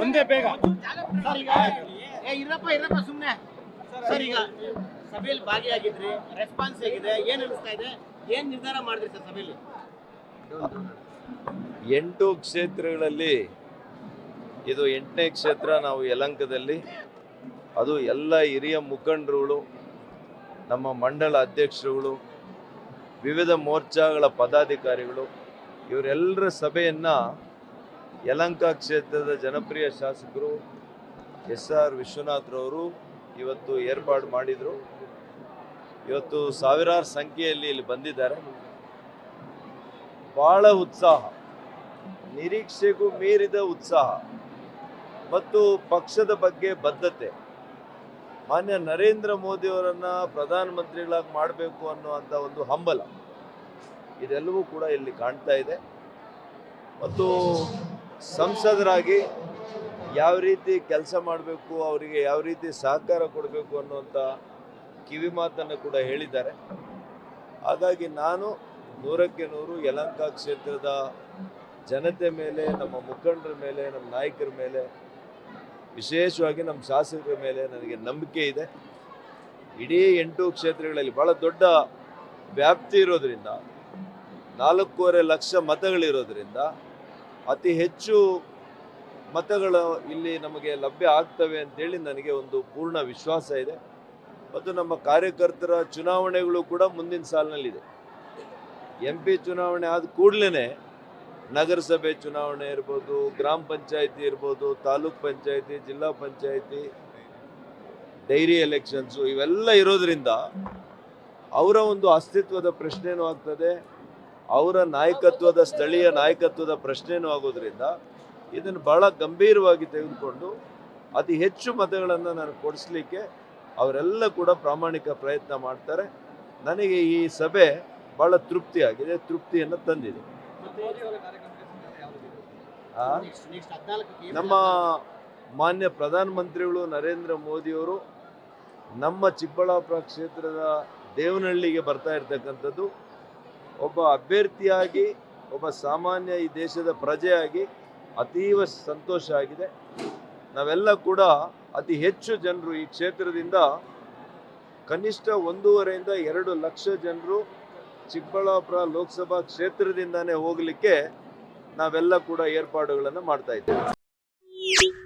ಒಂದೇ ಬೇಗ. ಸರ್ ಈಗ ಏ ಇರಪ್ಪ ಇರಪ್ಪ ಸುಮ್ಮನೆ ಸರ್ ಈಗ ಸಭೆಯಲ್ಲಿ ಭಾಗಿಯಾಗಿದ್ರಿ ರೆಸ್ಪಾನ್ಸ್ ಹೇಗಿದೆ ಏನ್ ಅನಿಸ್ತಾ ಇದೆ? ಏನ್ ನಿರ್ಧಾರ ಮಾಡಿದ್ರಿ ಸರ್ ಸಭೆಯಲ್ಲಿ? ಎಂಟು ಕ್ಷೇತ್ರಗಳಲ್ಲಿ ಇದು ಎಂಟನೇ ಕ್ಷೇತ್ರ ನಾವು ಯಲಂಕದಲ್ಲಿ. ಅದು ಎಲ್ಲ ಹಿರಿಯ ಮುಖಂಡರುಗಳು ನಮ್ಮ ಮಂಡಲ ಅಧ್ಯಕ್ಷರುಗಳು ವಿವಿಧ ಮೋರ್ಚಾಗಳ ಪದಾಧಿಕಾರಿಗಳು ಇವರೆಲ್ಲರ ಸಭೆಯನ್ನು ಯಲಂಕ ಕ್ಷೇತ್ರದ ಜನಪ್ರಿಯ ಶಾಸಕರು ಎಸ್ ಆರ್ ವಿಶ್ವನಾಥ್ರವರು ಇವತ್ತು ಏರ್ಪಾಡು ಮಾಡಿದರು. ಇವತ್ತು ಸಾವಿರಾರು ಸಂಖ್ಯೆಯಲ್ಲಿ ಇಲ್ಲಿ ಬಂದಿದ್ದಾರೆ. ಬಹಳ ಉತ್ಸಾಹ, ನಿರೀಕ್ಷೆಗೂ ಮೀರಿದ ಉತ್ಸಾಹ ಮತ್ತು ಪಕ್ಷದ ಬಗ್ಗೆ ಬದ್ಧತೆ. ಮಾನ್ಯ ನರೇಂದ್ರ ಮೋದಿಯವರನ್ನು ಪ್ರಧಾನಮಂತ್ರಿಗಳಾಗಿ ಮಾಡಬೇಕು ಅನ್ನುವಂಥ ಒಂದು ಹಂಬಲ ಇದೆಲ್ಲವೂ ಕೂಡ ಇಲ್ಲಿ ಕಾಣ್ತಾ ಇದೆ. ಮತ್ತು ಸಂಸದರಾಗಿ ಯಾವ ರೀತಿ ಕೆಲಸ ಮಾಡಬೇಕು, ಅವರಿಗೆ ಯಾವ ರೀತಿ ಸಹಕಾರ ಕೊಡಬೇಕು ಅನ್ನುವಂಥ ಕಿವಿ ಮಾತನ್ನು ಕೂಡ ಹೇಳಿದ್ದಾರೆ. ಹಾಗಾಗಿ ನಾನು ನೂರಕ್ಕೆ ನೂರು ಯಲಂಕ ಕ್ಷೇತ್ರದ ಜನತೆ ಮೇಲೆ, ನಮ್ಮ ಮುಖಂಡರ ಮೇಲೆ, ನಮ್ಮ ನಾಯಕರ ಮೇಲೆ, ವಿಶೇಷವಾಗಿ ನಮ್ಮ ಶಾಸಕರ ಮೇಲೆ ನನಗೆ ನಂಬಿಕೆ ಇದೆ. ಇಡೀ ಎಂಟು ಕ್ಷೇತ್ರಗಳಲ್ಲಿ ಬಹಳ ದೊಡ್ಡ ವ್ಯಾಪ್ತಿ ಇರೋದರಿಂದ, ನಾಲ್ಕೂವರೆ ಲಕ್ಷ ಮತಗಳಿರೋದ್ರಿಂದ ಅತಿ ಹೆಚ್ಚು ಮತಗಳು ಇಲ್ಲಿ ನಮಗೆ ಲಭ್ಯ ಆಗ್ತವೆ ಅಂತೇಳಿ ನನಗೆ ಒಂದು ಪೂರ್ಣ ವಿಶ್ವಾಸ ಇದೆ. ಮತ್ತು ನಮ್ಮ ಕಾರ್ಯಕರ್ತರ ಚುನಾವಣೆಗಳು ಕೂಡ ಮುಂದಿನ ಸಾಲಿನಲ್ಲಿದೆ. ಎಂ ಪಿ ಚುನಾವಣೆ ಆದ ಕೂಡಲೇ ನಗರಸಭೆ ಚುನಾವಣೆ ಇರ್ಬೋದು, ಗ್ರಾಮ ಪಂಚಾಯಿತಿ ಇರ್ಬೋದು, ತಾಲೂಕ್ ಪಂಚಾಯಿತಿ, ಜಿಲ್ಲಾ ಪಂಚಾಯಿತಿ, ಡೈರಿ ಎಲೆಕ್ಷನ್ಸು ಇವೆಲ್ಲ ಇರೋದರಿಂದ ಅವರ ಒಂದು ಅಸ್ತಿತ್ವದ ಪ್ರಶ್ನೆಯೂ ಆಗ್ತದೆ. ಅವರ ನಾಯಕತ್ವದ ಸ್ಥಳೀಯ ನಾಯಕತ್ವದ ಪ್ರಶ್ನೆಯೂ ಆಗೋದ್ರಿಂದ ಇದನ್ನು ಬಹಳ ಗಂಭೀರವಾಗಿ ತೆಗೆದುಕೊಂಡು ಅತಿ ಹೆಚ್ಚು ಮತಗಳನ್ನು ನಾನು ಕೊಡಿಸ್ಲಿಕ್ಕೆ ಅವರೆಲ್ಲ ಕೂಡ ಪ್ರಾಮಾಣಿಕ ಪ್ರಯತ್ನ ಮಾಡ್ತಾರೆ. ನನಗೆ ಈ ಸಭೆ ಬಹಳ ತೃಪ್ತಿಯಾಗಿದೆ, ತೃಪ್ತಿಯನ್ನು ತಂದಿದೆ. ನಮ್ಮ ಮಾನ್ಯ ಪ್ರಧಾನಮಂತ್ರಿಗಳು ನರೇಂದ್ರ ಮೋದಿಯವರು ನಮ್ಮ ಚಿಕ್ಕಬಳ್ಳಾಪುರ ಕ್ಷೇತ್ರದ ದೇವನಹಳ್ಳಿಗೆ ಬರ್ತಾ ಇರ್ತಕ್ಕಂಥದ್ದು ಒಬ್ಬ ಅಭ್ಯರ್ಥಿಯಾಗಿ, ಒಬ್ಬ ಸಾಮಾನ್ಯ ಈ ದೇಶದ ಪ್ರಜೆಯಾಗಿ ಅತೀವ ಸಂತೋಷ ಆಗಿದೆ. ನಾವೆಲ್ಲ ಕೂಡ ಅತಿ ಹೆಚ್ಚು ಜನರು ಈ ಕ್ಷೇತ್ರದಿಂದ ಕನಿಷ್ಠ ಒಂದೂವರೆಯಿಂದ ಎರಡು ಲಕ್ಷ ಜನರು ಚಿಕ್ಕಬಳ್ಳಾಪುರ ಲೋಕಸಭಾ ಕ್ಷೇತ್ರದಿಂದಾನೇ ಹೋಗಲಿಕ್ಕೆ ನಾವೆಲ್ಲ ಕೂಡ ಏರ್ಪಾಡುಗಳನ್ನು ಮಾಡ್ತಾ ಇದ್ದೇವೆ.